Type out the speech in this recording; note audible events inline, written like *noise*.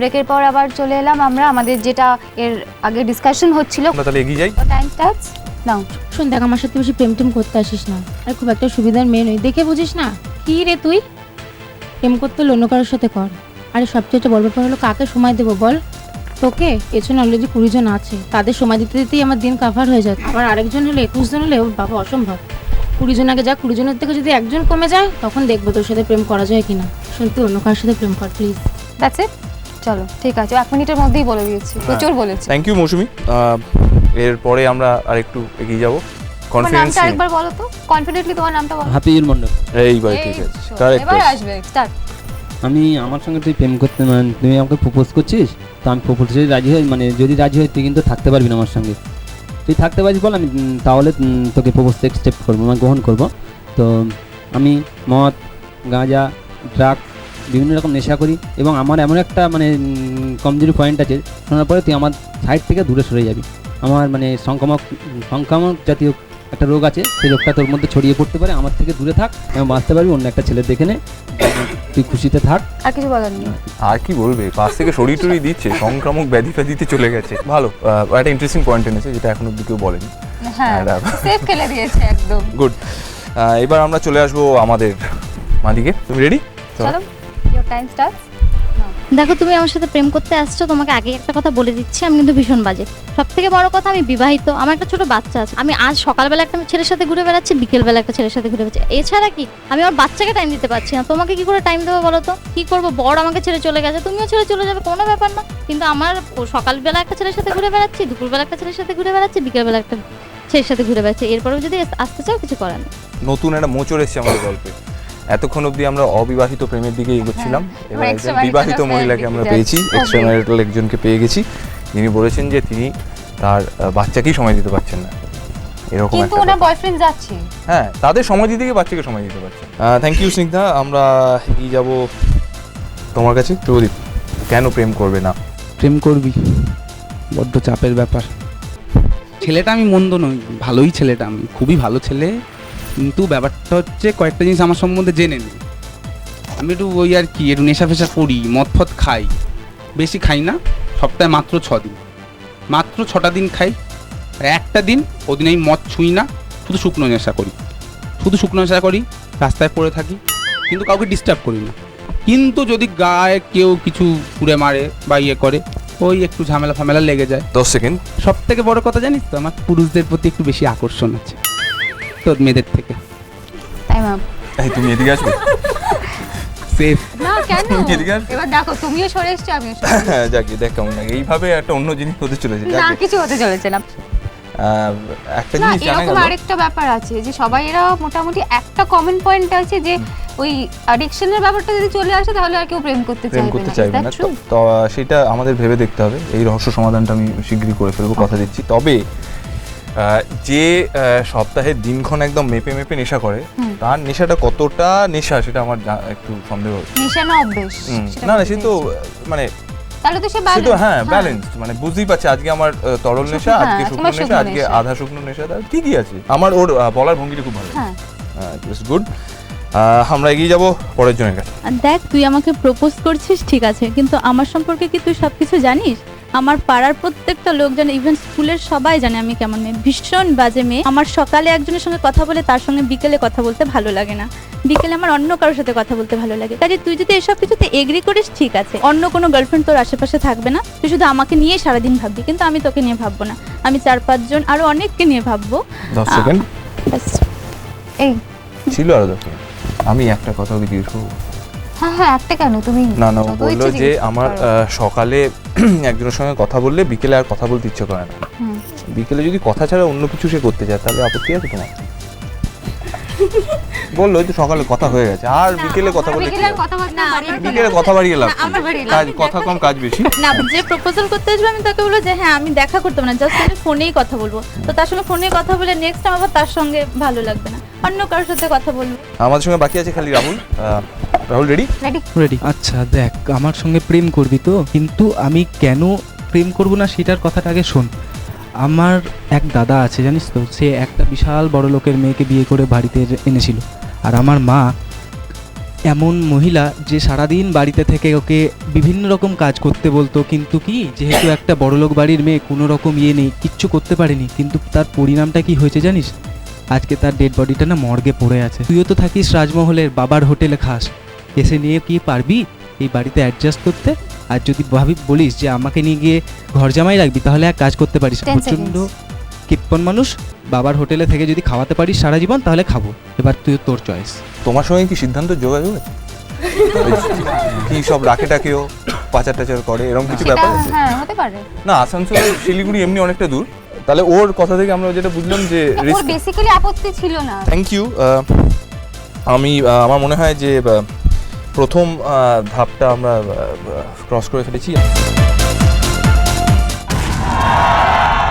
ব্রেকের পর আবার চলে এলাম আমরা। আমাদের যেটা এর আগে ডিসকাশন হচ্ছিল আমরা তাহলে এগিয়ে যাই। টাইম টাচ নাও শোন দেখ আমার সাথে বেশি প্রেম টেম করতে আসিস না। আর খুব একটা সুবিধার মেয়ে নই। দেখে বুঝিস না কি রে তুই? প্রেম করতে হলে অন্য কারোর সাথে কর। আরে সবচেয়ে বড় ব্যাপার হলো কাকে সময় দেবো বল? তোকে? পেছনে অলরেডি কুড়ি জন আছে। তাদের সময় দিতে দিতেই আমার দিন কাভার হয়ে যায় আবার আরেকজন হলে একুশ জন হলে ওর বাবা অসম্ভব। কুড়ি জন আগে যা কুড়ি জনের থেকে যদি একজন কমে যায় তখন দেখব তোর সাথে প্রেম করা যায় কিনা। শোন তুই অন্য কারোর সাথে প্রেম কর প্লিজ দ্যাটস ইট চলো ঠিক আছে। এক মিনিটের মধ্যেই বলে দিয়েছি। প্রচুর বলেছি। Thank you Mousumi. এরপরে আমরা আরেকটু এগিয়ে যাব। কনফিডেন্স নামটা আরেকবার বলো তো। কনফিডেন্টলি তোমার নামটা বলো। এইবার ঠিক আছে। কারেক্ট এবার আসবে। স্টার্ট আমি আমার সঙ্গে তুই প্রেম করতে মানে তুই আমাকে প্রপোজ করছিস তো আমি প্রপোজ যদি রাজি হই মানে যদি রাজি হই তুই কিন্তু থাকতে পারবি না আমার সঙ্গে। তুই থাকতে পারিস বল আমি তাহলে তোকে প্রপোজ অ্যাকসেপ্ট করব মানে গ্রহণ করব। তো আমি মদ গাঁজা ড্রাগ বিভিন্ন রকম নেশা করি এবং আমার এমন একটা মানে কমজোরি পয়েন্ট আছে শোনার পরে তুই আমার সাইড থেকে দূরে সরে যাবি। আমার মানে সংক্রামক সংক্রামক জাতীয় একটা রোগ আছে সেই রোগটা তোর মধ্যে ছড়িয়ে পড়তে পারে আমার থেকে দূরে থাক এবং বাঁচতে পারবি অন্য একটা ছেলে দেখে নে তুই খুশিতে থাক। আর কিছু বলার নেই। আর কি বলবে? পাশ থেকে শরীর টরি দিচ্ছে সংক্রামক ব্যাধি ফ্যাধিতে চলে গেছে। ভালো একটা ইন্টারেস্টিং পয়েন্ট এনেছে যেটা এখন অব্দি কেউ বলেনি। হ্যাঁ সেফ খেলে দিয়েছে একদম। গুড এবার আমরা চলে আসব আমাদের মাদিকে তুমি রেডি চলো। টাইম স্টার্টস দেখো তুমি আমার সাথে প্রেম করতে আসছো তোমাকে আগে একটা কথা বলে দিচ্ছি আমি কিন্তু ভীষণ বাজে। সব থেকে বড় কথা আমি বিবাহিত আমার একটা ছোট বাচ্চা আছে। আমি আজ সকালবেলা একটা ছেলের সাথে ঘুরে বেড়াচ্ছি বিকেলবেলা একটা ছেলের সাথে ঘুরে বেড়াচ্ছি। এছাড়া কি? আমি আমার বাচ্চাকে টাইম দিতে পারছি না। তোমাকে কি করে টাইম দেবো বলো তো? কি করব? বড় আমাকে ছেড়ে চলে গেছে তুমিও ছেড়ে চলে যাবে কোনো ব্যাপার না। কিন্তু আমার সকালবেলা একটা ছেলের সাথে ঘুরে বেড়াচ্ছি দুপুরবেলা একটা ছেলের সাথে ঘুরে বেড়াচ্ছি বিকেলবেলা একটা ছেলের সাথে ঘুরে বেড়াচ্ছি। এরপরেও যদি আসতে চাও কিছু করার নেই। নতুন একটা মোচড় এসছে আমাদের গল্পে। এতক্ষণ অবধি আমরা অবিবাহিত প্রেমের দিকে এগোচ্ছিলাম। হ্যাঁ, এবার একজন বিবাহিত মহিলাকে আমরা পেয়েছি. এক্সট্রা ম্যারিটাল একজনকে পেয়ে গেছি। যিনি বলেছেন যে তিনি তার বাচ্চাকেই সময় দিতে পারছেন না। এরকম কিন্তু একটা ওনার বয়ফ্রেন্ড যাচ্ছে। হ্যাঁ তাদের সময় দিতে গিয়ে বাচ্চাকে সময় দিতে পারছেন থ্যাংক ইউ স্নিগ্ধা। আমরা এগিয়ে যাব তোমার কাছে। প্রদীপ কেন প্রেম করবে না? প্রেম করবি? বড্ড চাপের ব্যাপার। ছেলেটা আমি মন্দ নই। ভালোই ছেলেটা। আমি খুবই ভালো ছেলে। কিন্তু ব্যাপারটা হচ্ছে কয়েকটা জিনিস আমার সম্বন্ধে জেনে নিই আমি একটু ওই আর কি একটু নেশা ফেশা করি মদ ফদ খাই। বেশি খাই না সপ্তাহে মাত্র ছ দিন মাত্র ছটা দিন খাই। আর একটা দিন ওদিন আমি মদ ছুঁই না শুধু শুকনো নেশা করি। শুধু শুকনো নেশা করি রাস্তায় পড়ে থাকি কিন্তু কাউকে ডিস্টার্ব করি না। কিন্তু যদি গায়ে কেউ কিছু পুড়ে মারে বা ইয়ে করে ওই একটু ঝামেলা ফামেলা লেগে যায়। দশ সেকেন্ড। সব থেকে বড় কথা জানিস তো আমার পুরুষদের প্রতি একটু বেশি আকর্ষণ আছে। তোর মেয়েদের থেকে। এই তুমি এদিকে আসবে? সেফ না কেন? তুমি এদিকে আসবে? এবার দেখো তুমিও সরে এসছো আমিও সরে এসেছি। হ্যাঁ যাক দেখ কেমন লাগে। এইভাবে একটা অন্য জিনিস হতে চলেছে না কিছু হতে চলেছে না। আহ, একটা না জিনিস জানা এরকম গেল। আরেকটা ব্যাপার আছে যে সবাই এরা মোটামুটি একটা কমন পয়েন্ট আছে যে ওই অ্যাডিকশনের ব্যাপারটা যদি চলে আসে তাহলে আর কেউ প্রেম করতে প্রেম চাইবে করতে চাইবে না। তো- তো আহ, সেটা আমাদের ভেবে দেখতে হবে। এই রহস্য সমাধানটা আমি শীঘ্রই করে ফেলব কথা দিচ্ছি। তবে যে সপ্তাহে দিনক্ষণ একদম মেপে মেপে নেশা করে তার নেশাটা কতটা নেশা সেটা আমার একটু সন্দেহ নেশা না অভ্যেস না না সে তো মানে তাহলে তো সে সে হ্যাঁ ব্যালেন্স মানে বুঝতেই পারছে আজকে আমার তরল নেশা হ্যাঁ, আজকে শুকনো নেশা। আজকে আধা শুকনো নেশা ঠিকই আছে। আমার ওর বলার ভঙ্গিটা খুব ভালো হ্যাঁ। ইটস গুড আমরা এগিয়ে যাব পরের জনের কাছে। দেখ তুই আমাকে প্রপোজ করছিস ঠিক আছে কিন্তু আমার সম্পর্কে কি তুই সব কিছু জানিস? আমার পাড়ার প্রত্যেকটা লোক জানে ইভেন স্কুলের সবাই জানে আমি কেমন মেয়ে। ভীষণ বাজে মেয়ে। আমার সকালে একজনের সঙ্গে কথা বলে তার সঙ্গে বিকেলে কথা বলতে ভালো লাগে না। বিকেলে আমার অন্য কারোর সাথে কথা বলতে ভালো লাগে। কাজে তুই যদি এসব কিছুতে এগ্রি করিস ঠিক আছে। অন্য কোনো গার্লফ্রেন্ড তোর আশেপাশে থাকবে না। তুই শুধু আমাকে নিয়ে সারাদিন ভাববি কিন্তু আমি তোকে নিয়ে ভাববো না। আমি চার পাঁচজন আরও অনেককে নিয়ে ভাববো। সেকেন্ড। এই। ছিল আরও দশ আমি একটা কথা জিজ্ঞেস করব হ্যাঁ হ্যাঁ একটা কেন? তুমি না না বলল যে আমার সকালে *clears throat* একজনের সঙ্গে কথা বললে বিকেলে আর কথা বলতে ইচ্ছে করে না। বিকেলে যদি কথা ছাড়া অন্য কিছু সে করতে চায় তাহলে আপত্তি আছে তোমার? বলল তো সকালে কথা হয়ে গেছে। আর বিকেলে কথা কি বিকেলে কথা বাড়িয়ে লাভ? আমার কাজ কথা কম কাজ বেশি। না যে প্রপোজাল করতে আসবে আমি তাকে বলব যে হ্যাঁ আমি দেখা করতে না। জাস্ট আমি ফোনেই কথা বলব। তো তার সঙ্গে ফোনে কথা বলে নেক্সট টাইম আবার তার সঙ্গে ভালো লাগবে না। অন্য কারোর সাথে কথা বলব। আমাদের সঙ্গে বাকি আছে খালি Rahul. Rahul ready ready ready আচ্ছা দেখ আমার সঙ্গে প্রেম করবি তো কিন্তু আমি কেন প্রেম করব না সেটার কথাটা আগে শোন। আমার এক দাদা আছে জানিস তো সে একটা বিশাল বড় লোকের মেয়েকে বিয়ে করে বাড়িতে এনেছিল। আর আমার মা এমন মহিলা যে সারাদিন বাড়িতে থেকে ওকে বিভিন্ন রকম কাজ করতে বলতো কিন্তু কি যেহেতু একটা বড়লোক বাড়ির মেয়ে কোনো রকম ইয়ে নেই কিচ্ছু করতে পারেনি কিন্তু তার পরিণামটা কি হয়েছে জানিস? আজকে তার ডেড বডিটা না মর্গে পড়ে আছে। তুইও তো থাকিস রাজমহলের বাবার হোটেলে খাস। এসে নিয়ে কি পারবি? এই বাড়িতে অ্যাডজাস্ট করতে? আর যদি ভাবি বলিস যে আমাকে নিয়ে গিয়ে ঘর জামাই রাখবি তাহলে এক কাজ করতে পারিস। প্রচণ্ড. কিপ্পন মানুষ বাবার হোটেলে থেকে যদি খাওয়াতে পারিস সারা জীবন তাহলে খাব। এবার তুই তোর চয়েস তোমার সঙ্গে কি সিদ্ধান্ত যোগাযোগ? কি সব রাখে টাকেও পাচার টাচার করে এরকম কিছু ব্যাপার আছে? হ্যাঁ হতে পারে। না আসানসোল শিলিগুড়ি এমনি অনেকটা দূর। তাহলে ওর কথা থেকে আমরা যেটা বুঝলাম যে ওর বেসিক্যালি আপত্তি ছিল না। থ্যাংক ইউ আমি আমার মনে হয় যে প্রথম ধাপটা আমরা ক্রস করে ফেলেছি।